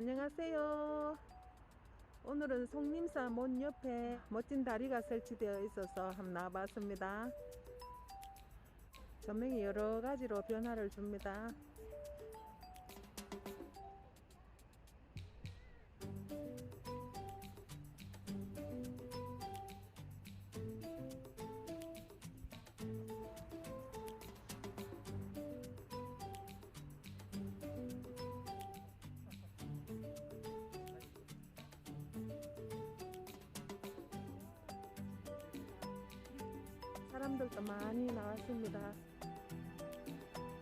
안녕하세요. 오늘은 송림사 문 옆에 멋진 다리가 설치되어 있어서 한번 나와봤습니다. 조명이 여러 가지로 변화를 줍니다. 사람들도 많이 나왔습니다.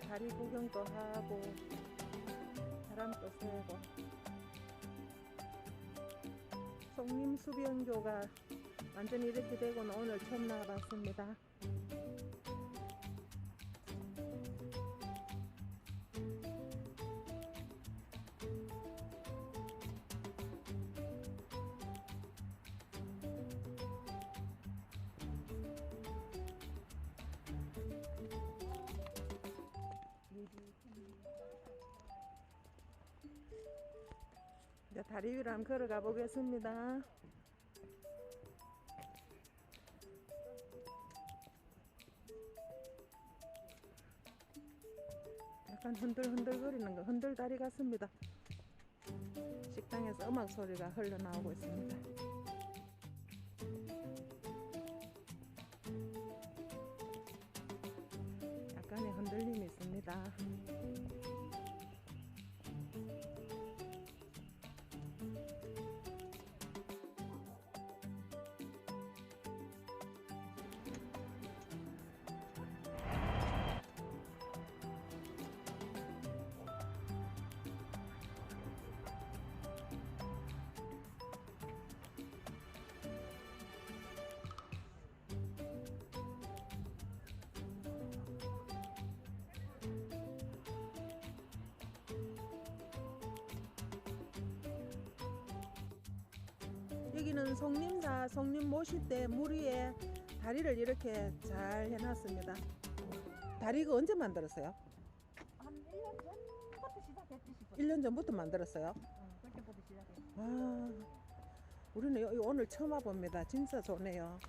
다리 구경도 하고 바람도 쐬고 송림수변교가 완전히 이렇게 되고는 오늘 처음 나와봤습니다. 다리 위로 한번 걸어가 보겠습니다. 약간 흔들흔들거리는 거 흔들다리 같습니다. 식당에서 음악 소리가 흘러나오고 있습니다. 약간의 흔들림이 있습니다. 여기는 송림사 송림 모실 때 물 위에 다리를 이렇게 잘 해놨습니다. 다리가 언제 만들었어요? 한 1년 전부터 시작했지 싶어. 1년 전부터 만들었어요. 어, 그때부터 시작했지. 와, 우리는 여기 오늘 처음 와봅니다. 진짜 좋네요.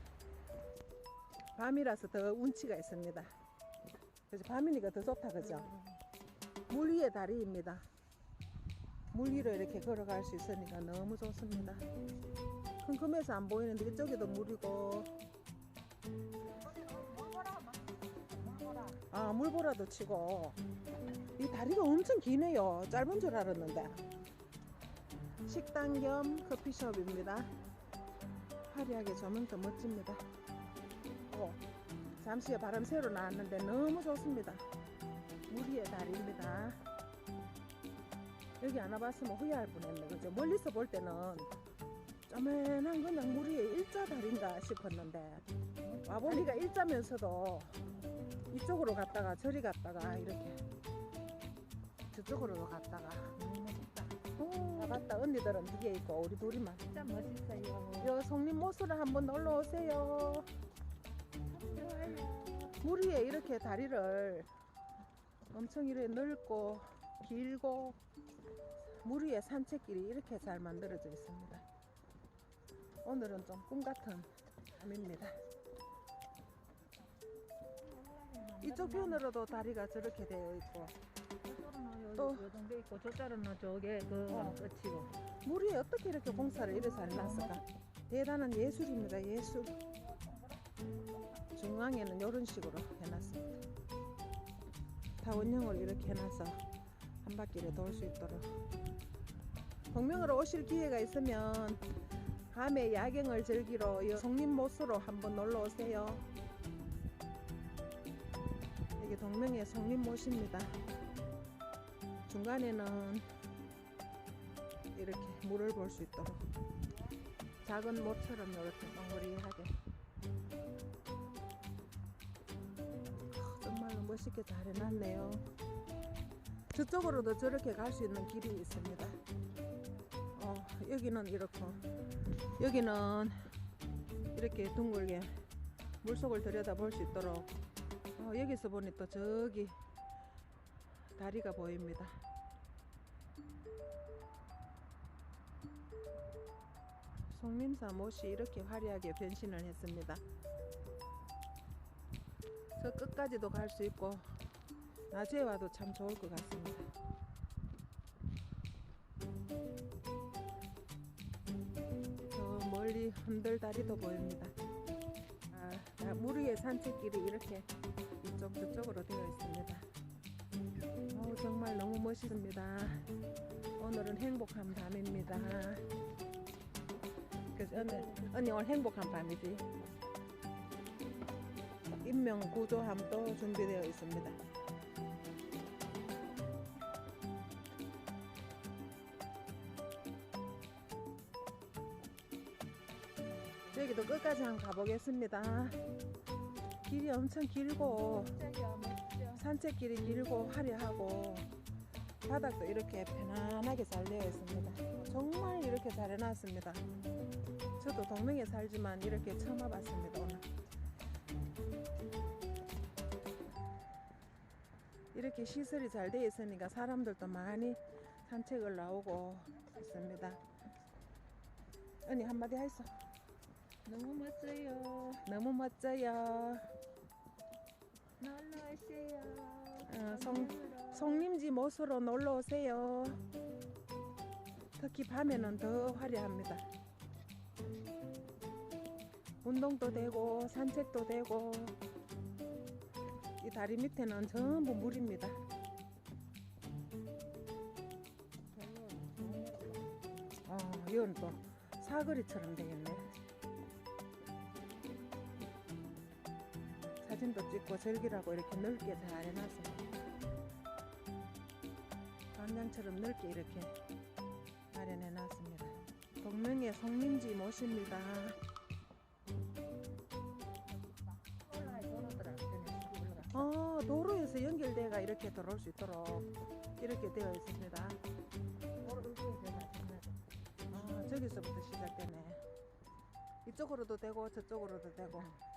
밤이라서 더 운치가 있습니다. 그래서 밤이니까 더 좋다, 그죠? 물 위에 다리입니다. 물 위로 이렇게 걸어갈 수 있으니까 너무 좋습니다. 큼큼해서 안 보이는데 이쪽에도 물이고. 아, 물보라도 치고, 이 다리가 엄청 기네요. 짧은 줄 알았는데. 식당 겸 커피숍입니다. 화려하게 조명도 멋집니다. 오, 잠시 바람 새로 나왔는데 너무 좋습니다. 물 위에 다리입니다. 여기 안 와봤으면 후회할 뻔했네. 그죠? 멀리서 볼 때는 쪼맨한 그냥 물 위에 일자 다리인가 싶었는데 와보니까 일자면서도 이쪽으로 갔다가 저리 갔다가 이렇게 저쪽으로 갔다가. 아 맞다 언니들은 뒤에 있고 우리 둘이만 진짜 멋있어요. 여 송림 모수를 한번 놀러 오세요. 위에 이렇게 다리를 엄청 이렇게 넓고 길고 물 위에 산책길이 이렇게 잘 만들어져 있습니다. 오늘은 좀 꿈 같은 밤입니다. 이쪽 편으로도 다리가 저렇게 되어 있고 또. 요, 요 정도 있고, 저쪽은 저게 그 어. 끝이고. 물 위에 어떻게 이렇게 공사를 이래 잘 놨을까? 대단한 예술입니다. 예술. 중앙에는 이런 식으로 해놨습니다. 다 원형으로 이렇게 해놔서 한 바퀴를 돌 수 있도록. 동명으로 오실 기회가 있으면 밤에 야경을 즐기러 이 송림모수로 한번 놀러 오세요. 이게 동명의 송림모시입니다. 중간에는 이렇게 물을 볼 수 있도록 작은 모처럼 이렇게 덩그리하게 아, 정말로 멋있게 잘 해놨네요 저쪽으로도 저렇게 갈 수 있는 길이 있습니다 어, 여기는 이렇고 여기는 이렇게 둥글게 물속을 들여다 볼 수 있도록 어, 여기서 보니 또 저기 다리가 보입니다 송림사 못이 이렇게 화려하게 변신을 했습니다. 저 끝까지도 갈 수 있고 낮에 와도 참 좋을 것 같습니다. 멀리 흔들다리도 보입니다. 아, 아, 물 위에 산책길이 이렇게 이쪽 저쪽으로 되어 있습니다. 어우, 정말 너무 멋있습니다. 오늘은 행복한 밤입니다. 그래서 언니, 언니 오늘 행복한 밤이지. 인명 구조함도 준비되어 있습니다. 저기도 끝까지 한번 가보겠습니다. 길이 엄청 길고. 산책길이 길고 화려하고 바닥도 이렇게 편안하게 잘 되어 있습니다. 정말 이렇게 잘 해놨습니다. 저도 동명에 살지만 이렇게 처음 와봤습니다 오늘. 이렇게 시설이 잘 되어 있으니까 사람들도 많이 산책을 나오고 있습니다. 언니 한마디 하있어. 너무 멋져요. 너무 멋져요. 놀러 오세요. 어, 성- 동명으로. 송림지 못으로 놀러 오세요. 특히 밤에는 더 화려합니다. 운동도 되고 산책도 되고 이 다리 밑에는 전부 물입니다. 어, 이건 또 사거리처럼 되겠네. 사진도 찍고 즐기라고 이렇게 넓게 잘 해놨습니다. 광장처럼 넓게 이렇게 마련해 놨습니다. 동명의. 그냥 올라가. 어, 도로에서 연결대가 이렇게 들어올 수 있도록 이렇게 되어 있습니다. 아, 저기서부터 시작되네. 이쪽으로도 되고 저쪽으로도 되고.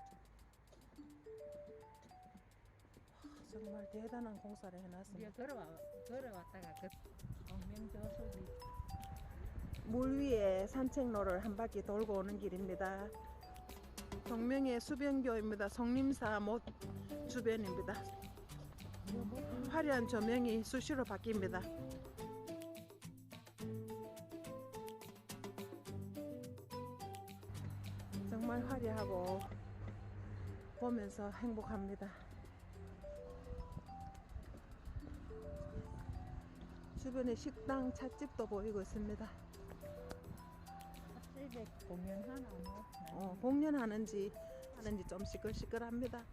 정말 대단한 공사를 해놨습니다. 걸어와 걸어왔다가 그 동명저속이 물 위에 산책로를 한 바퀴 돌고 오는 길입니다. 동명의 수변교입니다. 송림사 못 주변입니다. 화려한 조명이 수시로 바뀝니다. 정말 화려하고 보면서 행복합니다. 주변에 식당, 찻집도 보이고 있습니다. 합집에 공연하나 뭐. 어, 공연하는지 하는지 좀 시끌시끌합니다.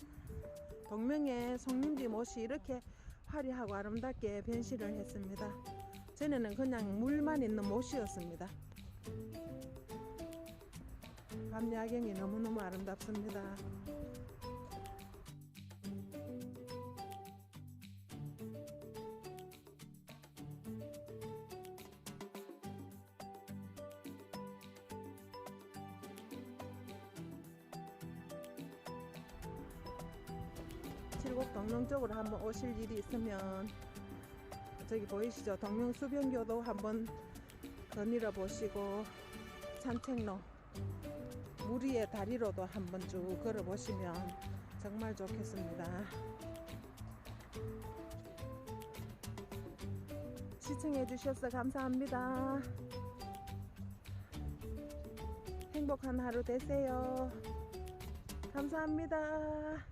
동명의 송림지 못이 이렇게 화려하고 아름답게 변신을 했습니다. 전에는 그냥 물만 있는 못이었습니다. 밤 야경이 너무너무 아름답습니다. 칠곡 동릉 쪽으로 한번 오실 일이 있으면 저기 보이시죠? 동릉 수변교도 한번 거닐어 보시고 산책로 물 위에 다리로도 한번 쭉 걸어 보시면 정말 좋겠습니다. 시청해 주셔서 감사합니다. 행복한 하루 되세요. 감사합니다.